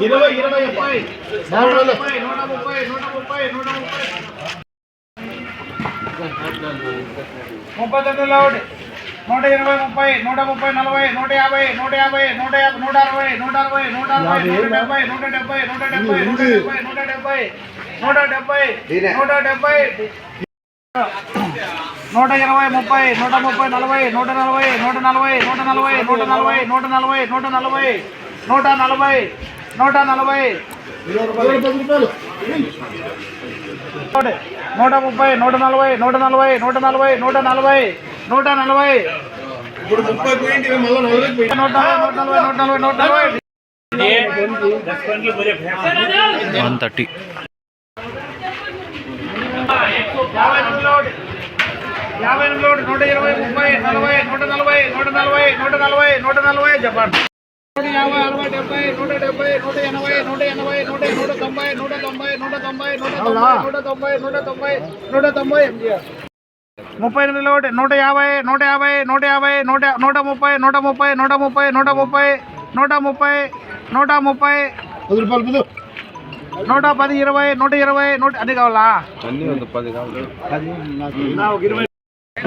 ఇరవై ఇరవై ముప్పై ముప్పై తొమ్మిది ఒకటి నూట ఇరవై ముప్పై నూట ముప్పై నలభై నూట యాభై నూట యాభై నూట యాభై నూట అరవై నూట అరవై నూట అరవై నూట డెబ్బై నూట డెబ్బై నూట డెబ్బై నూట డెబ్బై నూట డెబ్బై నూట డెబ్బై నూట డెబ్బై నూట ఇరవై ముప్పై నూట ముప్పై నలభై నూట నలభై నూట నలభై నూట నలభై నూట నలభై నూట నలభై నూట నలభై నూట నలభై నూట నలభై. నూట ముప్పై నూట నలభై నూట నలభై నూట నలభై నూట నలభై నూట నలభై ఇప్పుడు ముప్పై పోయింది మళ్ళీ నలభై పోయింది నూట నలభై నూట నలభై నూట నలభై నూట నలభై వన్ థర్టీ యాభై ఎనిమిది ఒకటి. నూట ఇరవై ముప్పై నలభై నూట నలభై నూట నలభై నూట నలభై నూట నలభై చెప్పండి నూట యాభై అరవై డెబ్బై నూట డెబ్బై నూట ఎనభై నూట ఎనభై నూట నూట తొంభై నూట తొంభై నూట తొంభై నూట తొంభై నూట తొంభై నూట తొంభై నూట తొంభై ఎంజీఆర్ ముప్పై ఎనిమిది ఒకటి నూట యాభై నూట యాభై నూట యాభై నూట నూట ముప్పై నూట ముప్పై నూట ముప్పై నూట ముప్పై నూట ముప్పై నూట ముప్పై. పది రూపాయలు పదు. నూట పది ఇరవై నూట ఇరవై నూట అది కావాలా?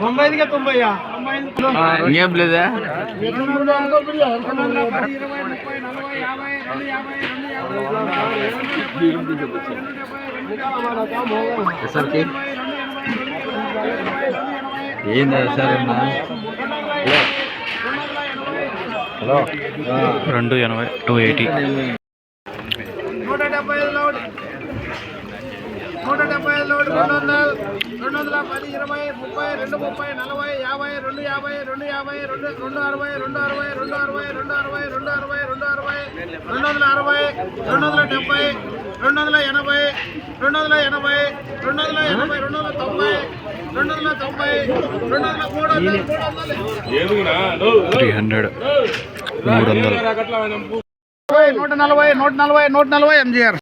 తొంభై ఐదుగా తొంభై ఏం లేదా? ఎస్ఆర్కి? ఏందా ఎస్ఆర్ హలో రెండు ఎనభై టూ ఎయిటీ. నూట డెబ్బై ఒకటి రెండు వందలు రెండు వందల పది ఇరవై ముప్పై రెండు ముప్పై నలభై యాభై రెండు యాభై రెండు యాభై రెండు రెండు అరవై రెండు అరవై రెండు అరవై రెండు అరవై రెండు అరవై రెండు అరవై రెండు వందల అరవై రెండు వందల డెబ్బై రెండు వందల ఎనభై రెండు వందల ఎనభై రెండు వందల ఎనభై రెండు వందల తొంభై రెండు వందల తొంభై రెండు వందల మూడు వందలు మూడు వందలు. త్రీ హండ్రెడ్ మూడు వందలు. నూట నలభై నూట నలభై నూట నలభై ఎంజీఆర్.